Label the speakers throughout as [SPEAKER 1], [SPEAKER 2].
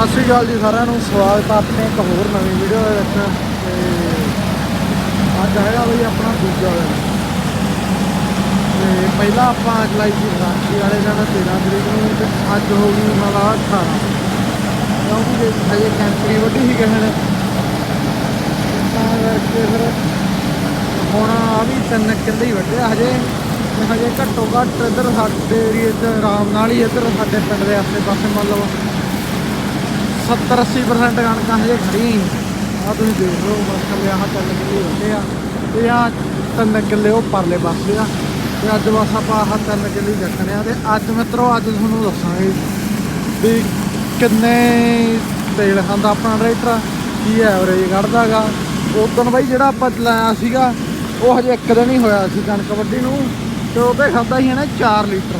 [SPEAKER 1] ਸਤਿ ਸ਼੍ਰੀ ਅਕਾਲ ਜੀ ਸਾਰਿਆਂ ਨੂੰ। ਸਵਾਗਤ ਹੈ ਆਪਣੇ ਇੱਕ ਹੋਰ ਨਵੀਂ ਵੀਡੀਓ ਦੇ ਵਿੱਚ। ਤੇ ਅੱਜ ਹੈਗਾ ਬਈ ਆਪਣਾ ਦੂਜਾ ਦਿਨ ਤੇ ਪਹਿਲਾਂ ਆਪਾਂ ਚਲਾਈ ਸੀ ਰਾਖੀ ਵਾਲੇ ਦਿਨ 13 ਤਰੀਕ ਨੂੰ। ਤੇ ਅੱਜ ਹੋ ਗਈ ਮਲਾ 18 ਕਿਉਂਕਿ ਜੇ ਹਜੇ ਕੈਂਪਰੀ ਵੱਡੀ ਸੀ ਕਿਸੇ ਨੇ। ਤਾਂ ਕਰਕੇ ਫਿਰ ਹੁਣ ਆ ਵੀ ਤਿੰਨ ਕਿੱਲੇ ਹੀ ਵੱਢਿਆ ਹਜੇ। ਹਜੇ ਘੱਟੋ ਘੱਟ ਇੱਧਰ ਸਾਡੇ ਏਰੀਏ 'ਚ, ਆਰਾਮ ਨਾਲ ਹੀ ਇੱਧਰ ਸਾਡੇ ਪਿੰਡ ਦੇ ਆਸੇ ਪਾਸੇ ਮਤਲਬ 70 80% ਕਣਕਾਂ ਹਜੇ ਖੜੀ ਆ ਤੁਸੀਂ ਦੇਖ ਲਓ, ਬਸ ਕੱਲੇ ਆਹ ਤਿੰਨ ਕਿੱਲੇ ਵੱਡੇ ਆ। ਤੇ ਆ ਤਿੰਨ ਕਿੱਲੇ ਉਹ ਪਰਲੇ ਪਾਸੇ ਆ। ਤੇ ਅੱਜ ਬਸ ਆਪਾਂ ਆਹ ਤਿੰਨ ਕਿੱਲੇ ਚੱਕਣੇ ਆ। ਤੇ ਅੱਜ ਮਿੱਤਰੋ, ਅੱਜ ਤੁਹਾਨੂੰ ਦੱਸਾਂਗੇ ਵੀ ਕਿੰਨੇ ਤੇਲ ਖਾਂਦਾ ਆਪਣਾ ਟਰੈਕਟਰ, ਕੀ ਐਵਰੇਜ ਕੱਢਦਾਗਾ ਉਦੋਂ ਬਾਈ ਜਿਹੜਾ ਆਪਾਂ ਚਲਾਇਆ ਸੀਗਾ, ਉਹ ਹਜੇ ਇੱਕ ਦਿਨ ਹੀ ਹੋਇਆ ਸੀ ਕਣਕ ਵੱਢੀ ਨੂੰ। ਤੇ ਉਹਦੇ ਖਾਂਦਾ ਸੀ ਨਾ 4 ਲੀਟਰ,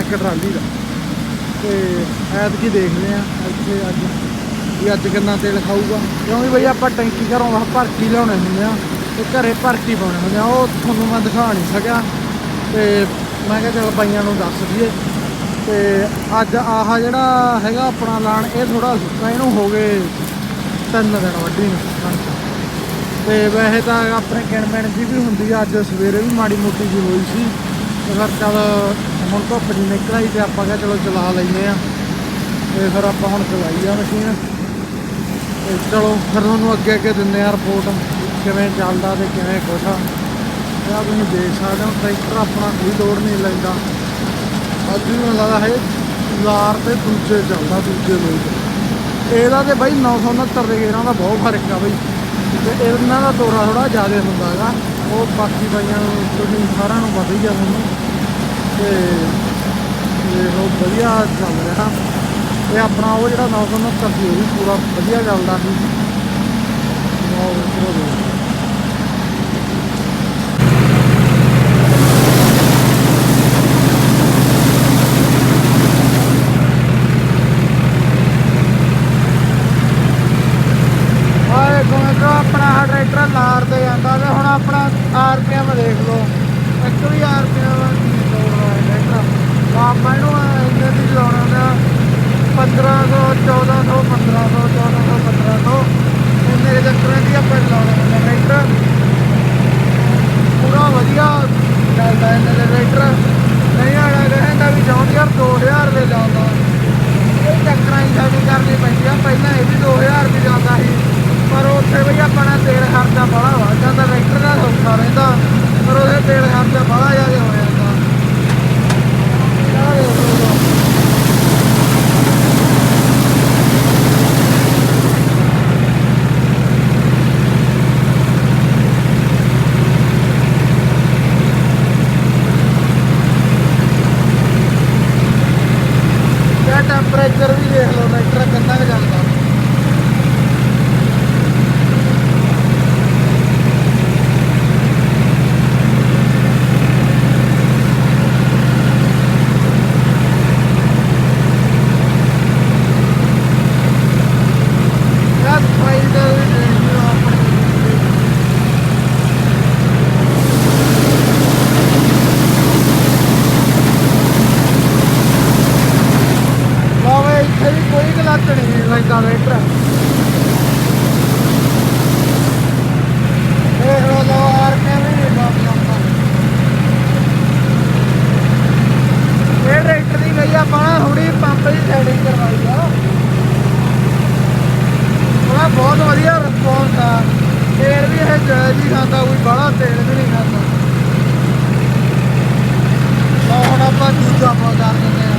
[SPEAKER 1] ਇੱਕ ਟਰਾਲੀ ਦਾ। ਤੇ ਐਤਕੀ ਦੇਖਦੇ ਆ ਇੱਥੇ ਅੱਜ ਵੀ ਅੱਜ ਕਿੰਨਾ ਤੇਲ ਖਾਊਗਾ। ਕਿਉਂਕਿ ਬਈ ਆਪਾਂ ਟੈਂਕੀ ਘਰੋਂ ਬਾਹਰ ਭਰ ਕੇ ਲਿਆਉਣੇ ਹੁੰਦੇ ਆ ਤੇ ਘਰੇ ਭਰ ਕੇ ਪਾਉਣੇ ਹੁੰਦੇ ਆ ਉਹ ਤੁਹਾਨੂੰ ਮੈਂ ਦਿਖਾ ਨਹੀਂ ਸਕਿਆ। ਤੇ ਮੈਂ ਕਿਹਾ ਚਲ ਬਾਈਆਂ ਨੂੰ ਦੱਸ ਦਈਏ। ਤੇ ਅੱਜ ਆਹ ਜਿਹੜਾ ਹੈਗਾ ਆਪਣਾ ਲਾਣ, ਇਹ ਥੋੜਾ ਸੁੱਕਾ, ਇਹਨੂੰ ਹੋ ਗਏ ਤਿੰਨ ਦਿਨ ਵੱਢੀ ਨੂੰ ਤੇ ਵੈਸੇ ਤਾਂ ਆਪਣੇ ਕਿਣਮੈਣ ਜੀ ਵੀ ਹੁੰਦੀ ਆ, ਅੱਜ ਸਵੇਰੇ ਵੀ ਮਾੜੀ ਮੋਟੀ ਜੀ ਹੋਈ ਸੀ। ਤੇ ਫਿਰ ਚੱਲ ਹੁਣ ਧੁੱਪ ਜੀ ਨਿਕਲ ਆਈ ਤੇ ਆਪਾਂ ਕਿਹਾ ਚਲੋ ਚਲਾ ਲੈਂਦੇ ਆ। ਤੇ ਫਿਰ ਆਪਾਂ ਹੁਣ ਚਲਾਈ ਆ ਮਸ਼ੀਨ। ਤੇ ਚਲੋ ਫਿਰ ਤੁਹਾਨੂੰ ਅੱਗੇ ਅੱਗੇ ਦਿੰਦੇ ਆ ਰਿਪੋਰਟ ਕਿਵੇਂ ਚੱਲਦਾ ਤੇ ਕਿਵੇਂ ਕੁਛ ਆ। ਤੇ ਆ ਤੁਸੀਂ ਦੇਖ ਸਕਦੇ ਹੋ, ਟਰੈਕਟਰ ਆਪਣਾ ਕੋਈ ਲੋਡ ਨਹੀਂ ਲੈਂਦਾ। ਅੱਜ ਵੀ ਮੈਨੂੰ ਲੱਗਦਾ ਹੈ ਲਾਰ ਤੇ ਦੂਜੇ ਚੱਲਦਾ, ਦੂਜੇ ਲੋਕ ਇਹਦਾ ਤੇ ਬਾਈ 969 ਦੇ ਗੇਰਾਂ ਦਾ ਬਹੁਤ ਫ਼ਰਕ ਆ ਬਈ। ਤੇ ਇਹਨਾਂ ਦਾ ਤੋਰਾ ਥੋੜਾ ਜ਼ਿਆਦਾ ਹੁੰਦਾ ਹੈਗਾ। ਉਹ ਬਾਕੀ ਬਾਈਆਂ ਨੂੰ, ਤੁਸੀਂ ਸਾਰਿਆਂ ਨੂੰ ਪਤਾ ਹੀ ਆ ਤੁਹਾਨੂੰ। ਤੇ ਇਹ ਉਹ ਵਧੀਆ ਚੱਲ ਰਿਹਾ। ਤੇ ਆਪਣਾ ਉਹ ਜਿਹੜਾ 969 ਉਹ ਵੀ ਪੂਰਾ ਵਧੀਆ ਚੱਲਦਾ ਸੀ। ਆਪਣਾ ਆਹ ਟਰੈਕਟਰ ਲਾਰ ਤੇ ਜਾਂਦਾ ਤੇ ਹੁਣ ਆਪਣਾ ਆਰਪੀਐਮ ਦੇਖ ਲਓ। ਇੱਕ ਵੀ ਆਰਪੀਐਮ ਨਹੀਂ ਤੋੜ ਰਿਹਾ ਇਹ ਟਰੈਕਟਰ ਆਪਾਂ ਇਹਨੂੰ ਇੰਨੇ ਦੀ ਲਾਉਣਾ ਦਾ 1500 1400 1500 1400 1500 ਇੰਨੇ ਦੇ ਚੱਕਰਾਂ ਦੀ ਆਪਾਂ ਲਾਉਣਾ ਹੁੰਦਾ ਟਰੈਕਟਰ। ਪੂਰਾ ਵਧੀਆ ਚੱਲਦਾ ਇਹਨਾਂ ਦੇ ਟਰੈਕਟਰ। ਨਹੀਂ ਆਣਾ ਕਹਿੰਦਾ ਵੀ ਜੌਨ ਯਾਰ 2000 ਰੁਪਏ ਲਾਉਂਦਾ। ਇਹ ਚੱਕਰਾਂ ਹੀ ਸਾਡੀ ਕਰਨੀ ਪੈਂਦੀ ਆ ਪਹਿਲਾਂ ਇਹ ਵੀ 2000 ਦੀ ਜਾਂਦਾ ਸੀ ਪਰ ਉੱਥੇ ਵੀ ਆਪਣਾ ਤੇਲ ਖਰਚਾ ਬੜਾ ਵੱਧ ਜਾਂਦਾ ਟਰੈਕਟਰ ਦਾ ਸੌਖਾ ਰਹਿੰਦਾ ਪਰ ਉਹਦੇ ਤੇਲ ਖਰਚਾ ਬੜਾ ਜ਼ਿਆਦਾ ਹੋ ਜਾਂਦਾ ਆਹ ਦੇਖ ਲਓ। ਇਹ ਟੈਂਪਰੇਚਰ ਵੀ ਦੇਖ ਲਓ ਟਰੈਕਟਰ ਕਿੰਨਾ ਕੁ ਚੱਲਦਾ ਯਾਰ ਫਾਈਲ ਵੀ ਦੇਖ ਲਓ ਆਪਣੀ ਲਾਵੇ ਇੱਥੇ ਵੀ ਕੋਈ ਗਲਤ ਨਹੀਂ ਲੈਂਦਾ ਰੇਟਰ ਦੇਖ ਲੋ ਆਰ ਕੇ ਵੀ ਨਹੀਂ ਜਾਂਦਾ ਇਹ ਟਰੈਕਟਰ ਦੀ ਗਈ ਆਪਾਂ ਥੋੜੀ ਪੰਪ ਦੀ ਸੈਟਿੰਗ ਕਰਵਾਈ ਆ। ਉਹਦਾ ਬਹੁਤ ਵਧੀਆ ਰਿਸਪੌਂਸ ਆ। ਤੇਲ ਵੀ ਇਹ ਜਾਇਜ਼ ਹੀ ਖਾਂਦਾ, ਕੋਈ ਬੜਾ ਤੇਲ ਵੀ ਨਹੀਂ ਖਾਂਦਾ। ਹੁਣ ਆਪਾਂ ਦੂਜਾ ਪਾ ਕਰ ਦਿੰਦੇ ਆ।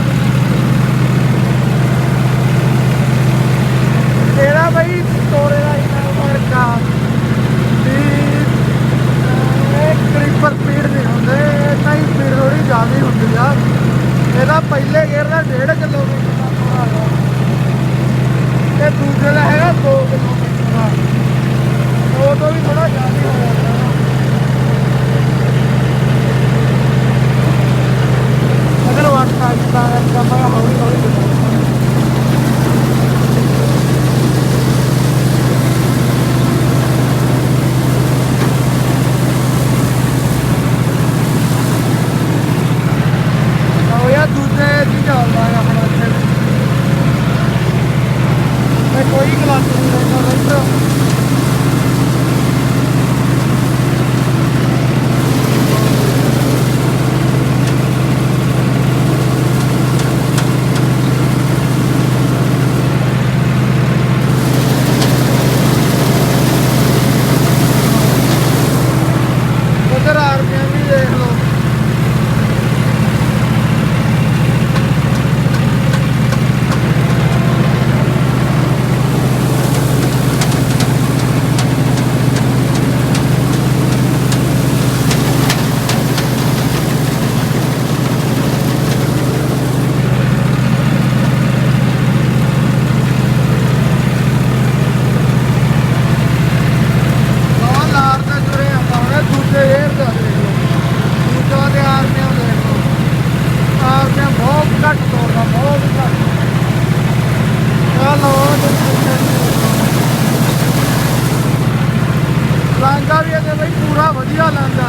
[SPEAKER 1] ਵਧੀਆ ਲੰਘਦਾ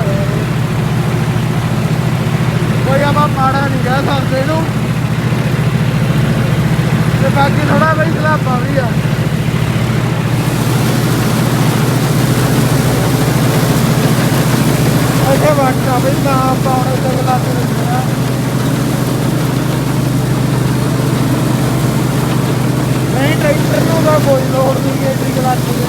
[SPEAKER 1] ਕੋਈ ਆਪਾਂ ਮਾੜਾ ਨਹੀਂ ਕਹਿ ਸਕਦੇ ਇਹਨੂੰ। ਤੇ ਬਾਕੀ ਥੋੜਾ ਬਈ ਸਲਾਪਾ ਵੀ ਆ। ਅੱਗੇ ਵਾਟਾ ਬਈ, ਨਾ ਪਾਉਣੇ ਤੇ ਲੱਗ ਰਿਹਾ ਨਹੀਂ ਟਰੈਕਟਰ ਨੂੰ ਤਾਂ ਕੋਈ ਲੋੜ ਨਹੀਂ ਹੈ ਜੀ ਕਲੱਚ ਦੇ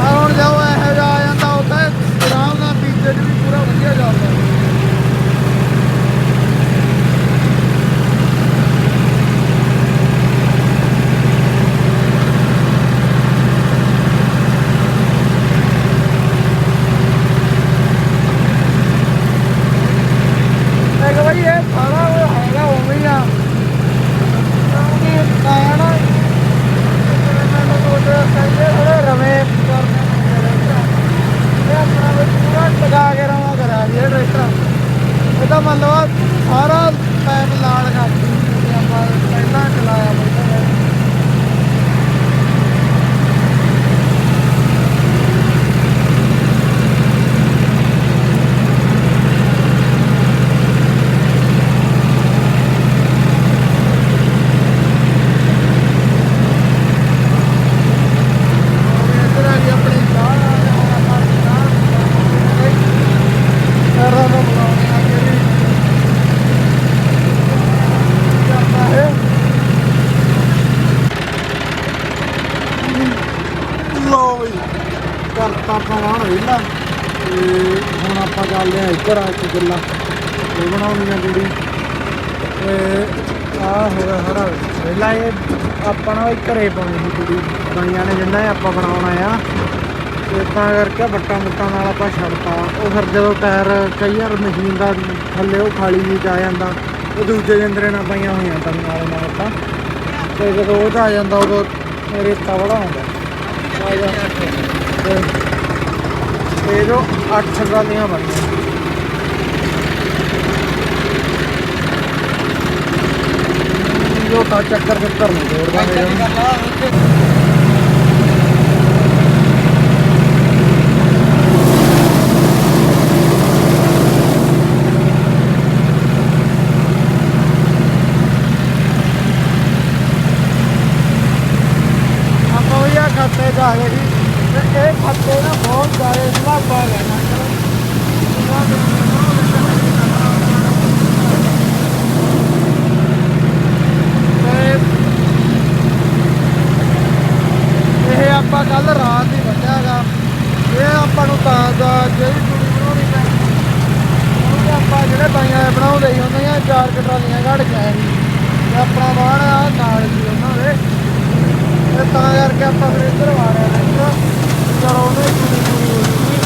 [SPEAKER 1] ਆ ਹੁਣ ਜਾਓ ਇਹੋ ਜਿਹਾ ਆ ਜਾਂਦਾ ਉੱਥੇ ਆਰਾਮ ਨਾਲ ਪੀਜੇ 'ਚ ਵੀ ਪੂਰਾ ਵਧੀਆ ਚੱਲਦਾ ਮੈਂ ਕਿਹਾ ਬਈ ਇਹ ਸਾਰਾ ਉਹ ਹੈਗਾ ਉਵੇਂ ਹੀ ਆ ਕਿਉਂਕਿ ਆਇਆ ਨਾ ਮੈਨੂੰ ਕੋਟ ਕਹਿੰਦੇ ਥੋੜੇ ਰਵੇਂ ਕਰਨੇ ਇਹ ਆਪਣਾ ਵੀ ਪੂਰਾ ਟਗਾ ਕੇ ਰਵਾ ਕਰਾ ਦੀ ਇਹ ਟਰੈਕਟਰ ਇਹਦਾ ਮਤਲਬ ਸਾਰਾ ਪੈਪ ਲਾਲ ਕਰਦੀ ਜਿਵੇਂ ਆਪਾਂ ਪਹਿਲਾਂ ਚਲਾਇਆ ਪਹਿਲਾਂ ਇੱਧਰ ਆ ਗਈ ਆਪਣੀ ਚਾਹ ਆਪਾਂ ਚਾਹ ਸਰਦਾਂ ਨੂੰ ਬੁਲਾਉਣੇ ਆ ਜਿਹੜੀ ਕਰਦਾ ਹੈ ਲੋ ਬਈ ਕਰਤਾ ਪਵਾਣ ਵਿਹਲਾ ਤੇ ਹੁਣ ਆਪਾਂ ਚੱਲਦੇ ਆ ਇੱਧਰ ਆ ਕੇ ਗੱਲਾਂ। ਇਹ ਬਣਾਉਣੀ ਆ ਤੇ ਆ ਹੋ ਗਿਆ ਸਾਰਾ ਵਿਹਲਾ ਇਹ ਆਪਾਂ ਨਾ ਇਹ ਘਰੇ ਪਾਉਣੀ ਸੀ ਕੁੜੀ। ਬਾਈਆਂ ਨੇ ਜਿੰਨਾ ਇਹ ਆਪਾਂ ਬਣਾਉਣਾ ਆ। ਤੇ ਤਾਂ ਕਰਕੇ ਬੱਟਾਂ ਮੁੱਟਾਂ ਨਾਲ ਆਪਾਂ ਛੱਡਤਾ। ਉਹ ਫਿਰ ਜਦੋਂ ਟਾਇਰ ਕਈ ਵਾਰ ਮਸ਼ੀਨ ਦਾ ਥੱਲੇ ਉਹ ਖਾਲੀ ਜੀ ਆ ਜਾਂਦਾ। ਉਹ ਦੂਜੇ ਜਿੰਦਰੇ ਨਾਲ ਪਾਈਆਂ ਹੋਈਆਂ ਤਾਂ ਨਾਲ ਨਾਲ ਤਾਂ ਤੇ ਜਦੋਂ ਉਹ 'ਚ ਆ ਜਾਂਦਾ, ਉਦੋਂ ਰੇਤਾ ਬੜਾ ਹੁੰਦਾ ਆ ਜਾ। ਇਹ ਜੋ 8 ਗਾਲੀਆਂ ਬਣੀਆਂ ਜੋ ਤਾਂ ਚੱਕਰ ਚੱਕਰ ਨਹੀਂ ਤੋੜਦਾ ਮੇਰੇ ਆਪਾਂ ਵੀ ਆ ਖਾਤੇ ਜਾ ਗਏ ਸੀ ਤੇ ਇਹ ਖਾਤੇ ਨਾ ਬਹੁਤ ਸਾਰੇ ਸਲਾਬਾ ਲੈਣਾ ਇਹ ਕੱਲ ਰਾਤ ਹੀ ਵੱਢਿਆਗਾ ਇਹ ਆਪਾਂ ਨੂੰ ਤਾਂ ਦਾ ਜਿਹੜੀ ਕੁੜੀ ਬਣਾਉਣੀ ਪੈਣੀ ਉਹ ਆਪਾਂ ਜਿਹੜੇ ਬਾਈਆਂ ਬਣਾਉਂਦੇ ਹੀ ਹੁੰਦੇ ਆ, ਚਾਰ ਕਟਰਾਲੀਆਂ ਘੜ ਕੇ ਆਏ ਤੇ ਆਪਣਾ ਬਾਣ ਆ ਨਾਲ ਸੀ ਉਹਨਾਂ ਦੇ। ਤੇ ਤਾਂ ਕਰਕੇ ਆਪਾਂ ਫਿਰ ਇੱਧਰ ਵਾੜਿਆ ਟਰੈਕਟਰ ਚਲੋ ਉਹਨੇ ਕੁੜੀ ਕੁੜੀ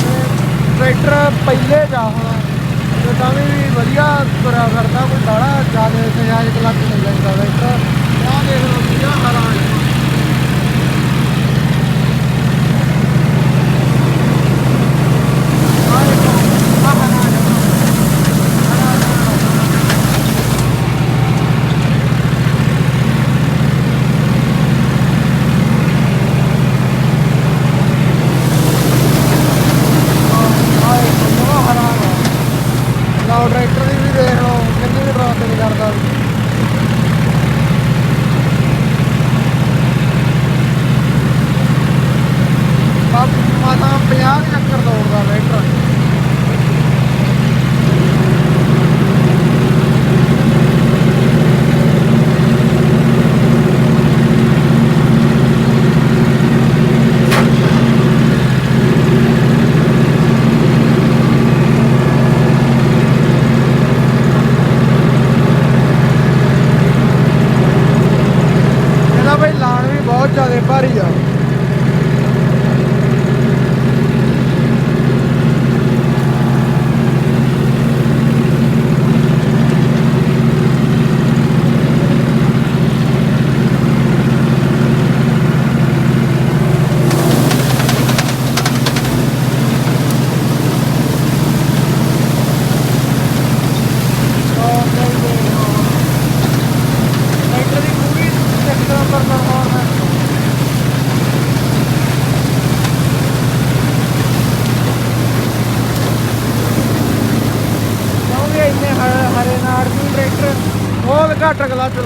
[SPEAKER 1] ਤੇ ਟਰੈਕਟਰ ਪਹਿਲੇ ਜਾ ਹੁਣ। ਤੇ ਤਾਂ ਵੀ ਵਧੀਆ ਤੁਰਿਆ ਕਰਦਾ ਕੋਈ ਬਾਹਲਾ ਜ਼ਿਆਦਾ ਸਜਾਜ ਕਲੱਚ ਨਹੀਂ ਜਾਂਦਾ ਟਰੈਕਟਰ।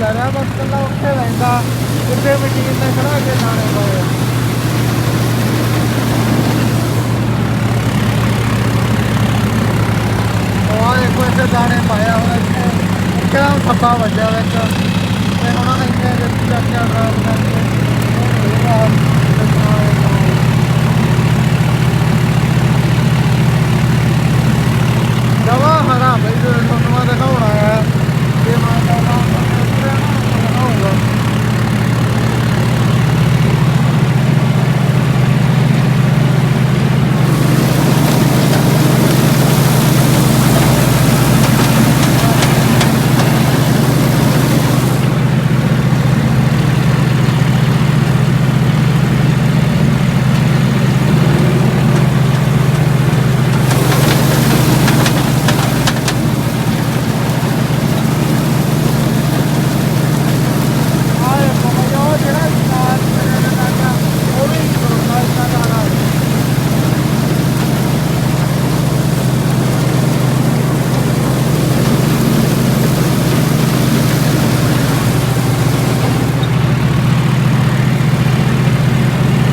[SPEAKER 1] ਲੈ ਰਿਹਾ, ਬਸ ਕੱਲਾ ਉੱਥੇ ਲੈਂਦਾ ਕਿਤੇ ਮਸ਼ੀਨ ਤੇ ਖੜਾ ਕੇ ਲਾਣੇ ਪਾਏ ਉਹ ਦੇਖੋ, ਇੱਥੇ ਦਾਣੇ ਪਾਇਆ ਹੋਇਆ ਇੱਥੇ। ਇੱਕਦਮ ਥੱਬਾ ਵੱਜਿਆ ਵਿੱਚ ਤੇ ਹੁਣ ਇੰਨੇ ਜੱਤੀ ਚੱਕਿਆ ਖਰਾਬ ਕਰਕੇ। ਜਵਾ ਹਰਾ ਬਈ ਜੋ ਤੁਹਾਨੂੰ ਮੈਂ ਦਿਖਾਉਣਾ ਹੈ ਤੇ ਮੈਂ ਕਹਿੰਦਾ ਦਿਖਾਉਂਗਾ ਆਏ ਬਾਬਾ ਉਹ ਜਿਹੜਾ ਸਟਾਰ ਮੇਰੇ ਨਾਲ ਦਾ ਉਹ ਵੀ ਕਰਦਾ ਇਦਾਂ ਦਾ ਨਾ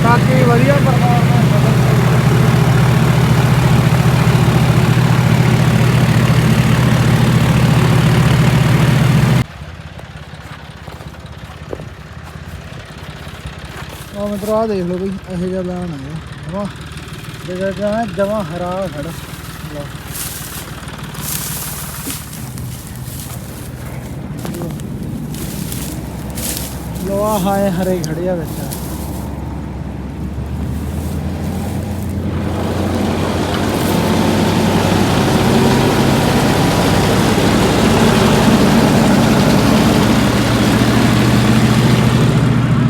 [SPEAKER 1] ਬਾਕੀ ਵਧੀਆ ਪਰਫਾਰਮੈਂਸ ਆ ਮਿੱਤਰੋ ਆ ਦੇਖ ਲਓ ਬਈ, ਇਹੋ ਜਿਹਾ ਲਾਣ ਆ ਜਮਾ ਜਿਹੜਾ ਜਮਾ ਜਮਾ ਹਰਾ ਖੜਾ। ਲਓ। ਲੋ ਹਾਏ, ਹਰੇ ਖੜੇ ਆ ਵਿੱਚ।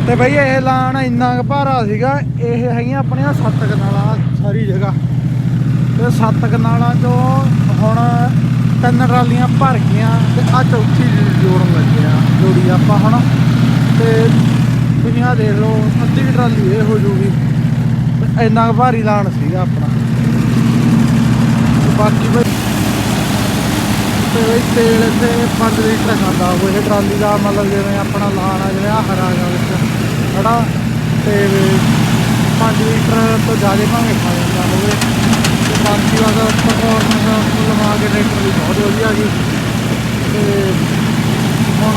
[SPEAKER 1] ਤੇ ਬਈ ਇਹ ਲਾਣ ਇੰਨਾ ਕੁ ਭਾਰਾ ਸੀਗਾ, ਇਹ ਹੈਗੀਆਂ ਆਪਣੀਆਂ ਸੱਤ ਕਨਾਲਾਂ ਸਾਰੀ ਜਗ੍ਹਾ। ਤੇ ਸੱਤ ਕਨਾਲਾਂ ਚੋਂ ਹੁਣ ਤਿੰਨ ਟਰਾਲੀਆਂ ਭਰ ਗਈਆਂ ਤੇ ਆ ਚੌਥੀ ਜੋੜਨ ਲੱਗੇ ਆ, ਜੋੜੀ ਆਪਾਂ ਹੁਣ। ਤੇ ਤੁਸੀਂ ਆਹ ਦੇਖ ਲਓ, ਅੱਧੀ ਕੁ ਟਰਾਲੀ ਇਹ ਹੋ ਜੂਗੀ। ਇੰਨਾ ਕੁ ਭਾਰੀ ਲਾਣ ਸੀਗਾ ਆਪਣਾ। ਬਾਕੀ ਬਈ ਤੇ ਬਈ ਤੇਲ ਇੱਥੇ 5 ਲੀਟਰ ਖਾਂਦਾ ਉਹ ਇਹ ਟਰਾਲੀ ਦਾ ਮਤਲਬ ਜਿਵੇਂ ਆਪਣਾ ਲਾਣ ਆ, ਜਿਵੇਂ ਆ ਹਰਾ ਗਾ ਵਿੱਚ। ਖੜਾ ਤੇ 5 ਲੀਟਰ ਤੋਂ ਜ਼ਿਆਦਾ ਭਾਵੇਂ ਖਾ ਜਾਂਦਾ ਹੋਵੇ ਤੇ ਬਾਕੀ ਦਾ ਪਰਫਾਰਮੈਂਸ ਲਵਾ ਕੇ ਟਰੈਕਟਰ ਦੀ ਬਹੁਤ ਵਧੀਆ ਜੀ। ਤੇ ਹੁਣ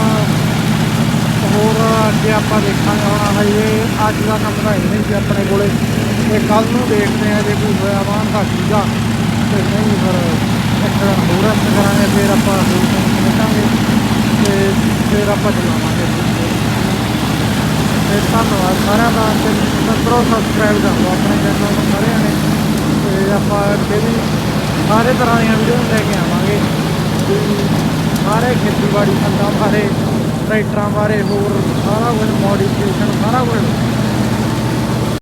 [SPEAKER 1] ਹੋਰ ਅੱਗੇ ਆਪਾਂ ਦੇਖਾਂਗੇ, ਹੁਣ ਹਾਈਵੇ ਅੱਜ ਦਾ ਕੰਮ ਤਾਂ ਇਹ ਨਹੀਂ ਸੀ ਆਪਣੇ ਕੋਲੇ। ਤੇ ਕੱਲ ਨੂੰ ਦੇਖਦੇ ਆ ਜੇ ਕੋਈ ਹੋਇਆ ਵਾਹਨ ਤਾਂ ਠੀਕ ਆ ਤੇ ਨਹੀਂ ਫਿਰ ਇੱਕ ਹੋਰ ਰੈਸਟ ਕਰਾਂਗੇ, ਫਿਰ ਆਪਾਂ ਹੋਰ ਕੰਮ ਦੇਖਾਂਗੇ ਤੇ ਫਿਰ ਆਪਾਂ ਚਲਾਵਾਂਗੇ। ਤੇ ਧੰਨਵਾਦ ਸਾਰਿਆਂ ਦਾ ਤੇ ਮਿੱਤਰੋ ਸਬਸਕ੍ਰਾਈਬ ਕਰ ਲਓ ਆਪਣੇ ਚੈਨਲ ਨੂੰ ਸਾਰਿਆਂ ਨੇ। ਤੇ ਆਪਾਂ ਅੱਗੇ ਵੀ ਸਾਰੇ ਤਰ੍ਹਾਂ ਦੀਆਂ ਵੀਡੀਓ ਲੈ ਕੇ ਆਵਾਂਗੇ। ਸਾਰੇ ਖੇਤੀਬਾੜੀ ਸੰਦਾਂ ਬਾਰੇ, ਟਰੈਕਟਰਾਂ ਬਾਰੇ ਹੋਰ ਸਾਰਾ ਕੁਝ ਮੋਡੀਫਿਕੇਸ਼ਨ ਸਾਰਾ ਕੁਝ।